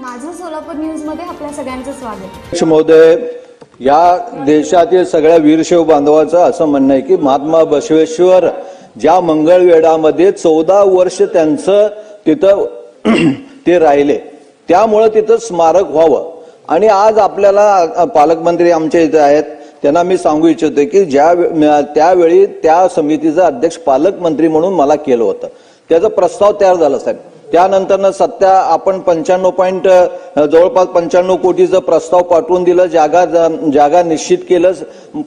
माझं सोलापूर न्यूजमध्ये आपल्या सगळ्यांचं स्वागत. महोदय या देशातील सगळ्या वीरशैव बांधवाचं असं म्हणणं आहे की महात्मा बसवेश्वर ज्या मंगळवेढामध्ये चौदा वर्ष त्यांचं तिथं ते राहिले. त्यामुळं तिथं स्मारक व्हावं. आणि आज आपल्याला पालकमंत्री आमच्या इथे आहेत. त्यांना मी सांगू इच्छितो की ज्या त्यावेळी त्या समितीचा अध्यक्ष पालकमंत्री म्हणून मला केलं होतं. त्याचा प्रस्ताव तयार झाला साहेब. त्यानंतरनं सत्या आपण पंच्याण्णव पॉईंट जवळपास पंच्याण्णव कोटीचं प्रस्ताव पाठवून दिलं जागा जागा निश्चित केलं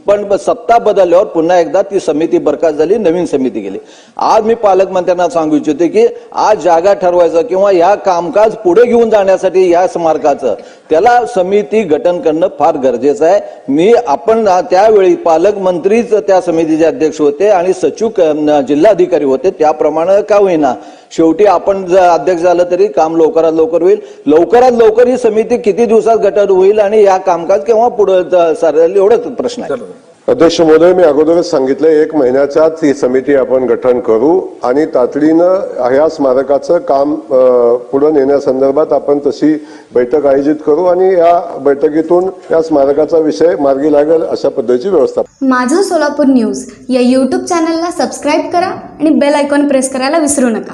पण सत्ता बदलल्यावर पुन्हा एकदा ती समिती बरखास्त झाली नवीन समिती गेली. आज मी पालकमंत्र्यांना सांगू इच्छितो की आज जागा ठरवायचं किंवा या कामकाज पुढे घेऊन जाण्यासाठी या स्मारकाचं त्याला समिती गठन करणं फार गरजेचं आहे. मी आपण त्यावेळी पालकमंत्रीच त्या समितीचे अध्यक्ष होते आणि सचिव जिल्हाधिकारी होते त्याप्रमाणे का होईना शेवटी आपण जर अध्यक्ष झालं तरी काम लवकरात लवकर होईल. लवकरात लवकर ही समिती किती दिवसात गठन होईल आणि या कामकाज केव्हा पुढे सरेल एवढंच प्रश्न आहे. अध्यक्ष महोदय मी अगोदरच सांगितलं एक महिन्याच्याच ही समिती आपण गठन करू आणि तातडीनं ह्या स्मारकाचं काम पुढे नेण्यासंदर्भात आपण तशी बैठक आयोजित करू आणि या बैठकीतून या स्मारकाचा विषय मार्गी लागेल अशा पद्धतीची व्यवस्था. माझं सोलापूर न्यूज या यूट्यूब चॅनलला सबस्क्राईब करा आणि बेल आयकॉन प्रेस करायला विसरू नका.